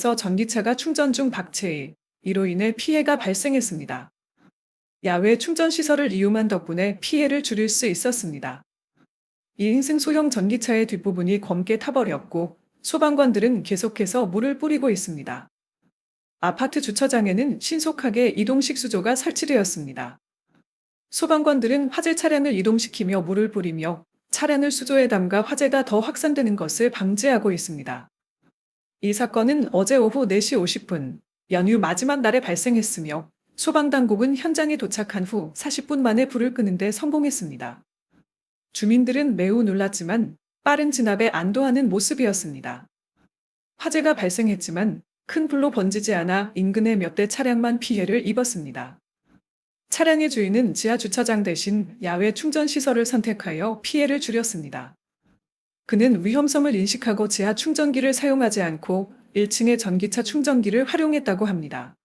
서 전기차가 충전 중 박체해 이로 인해 피해가 발생했습니다. 야외 충전 시설을 이용한 덕분에 피해를 줄일 수 있었습니다. 2인승 소형 전기차의 뒷부분이 검게 타버렸고 소방관들은 계속해서 물을 뿌리고 있습니다. 아파트 주차장에는 신속하게 이동식 수조가 설치되었습니다. 소방관들은 화재 차량을 이동시키며 물을 뿌리며 차량을 수조에 담가 화재가 더 확산되는 것을 방지하고 있습니다. 이 사건은 어제 오후 4시 50분 연휴 마지막 날에 발생했으며 소방당국은 현장에 도착한 후 40분 만에 불을 끄는데 성공했습니다. 주민들은 매우 놀랐지만 빠른 진압에 안도하는 모습이었습니다. 화재가 발생했지만 큰 불로 번지지 않아 인근의 몇 대 차량만 피해를 입었습니다. 차량의 주인은 지하 주차장 대신 야외 충전 시설을 선택하여 피해를 줄였습니다. 그는 위험성을 인식하고 지하 충전기를 사용하지 않고 1층의 전기차 충전기를 활용했다고 합니다.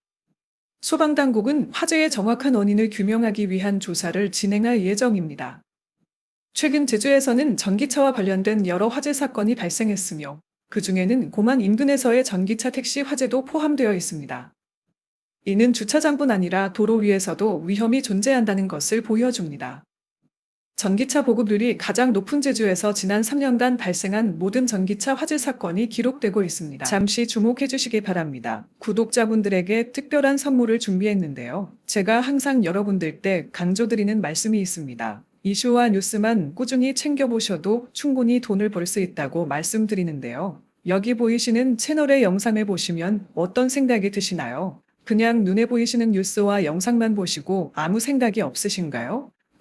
소방당국은 화재의 정확한 원인을 규명하기 위한 조사를 진행할 예정입니다. 최근 제주에서는 전기차와 관련된 여러 화재 사건이 발생했으며 그 중에는 고만 인근에서의 전기차 택시 화재도 포함되어 있습니다. 이는 주차장뿐 아니라 도로 위에서도 위험이 존재한다는 것을 보여줍니다. 전기차 보급률이 가장 높은 제주에서 지난 3년간 발생한 모든 전기차 화재 사건이 기록되고 있습니다. 잠시 주목해 주시기 바랍니다. 구독자분들에게 특별한 선물을 준비했는데요. 제가 항상 여러분들께 강조드리는 말씀이 있습니다. 이슈와 뉴스만 꾸준히 챙겨보셔도 충분히 돈을 벌 수 있다고 말씀드리는데요. 여기 보이시는 채널의 영상을 보시면 어떤 생각이 드시나요? 그냥 눈에 보이시는 뉴스와 영상만 보시고 아무 생각이 없으신가요?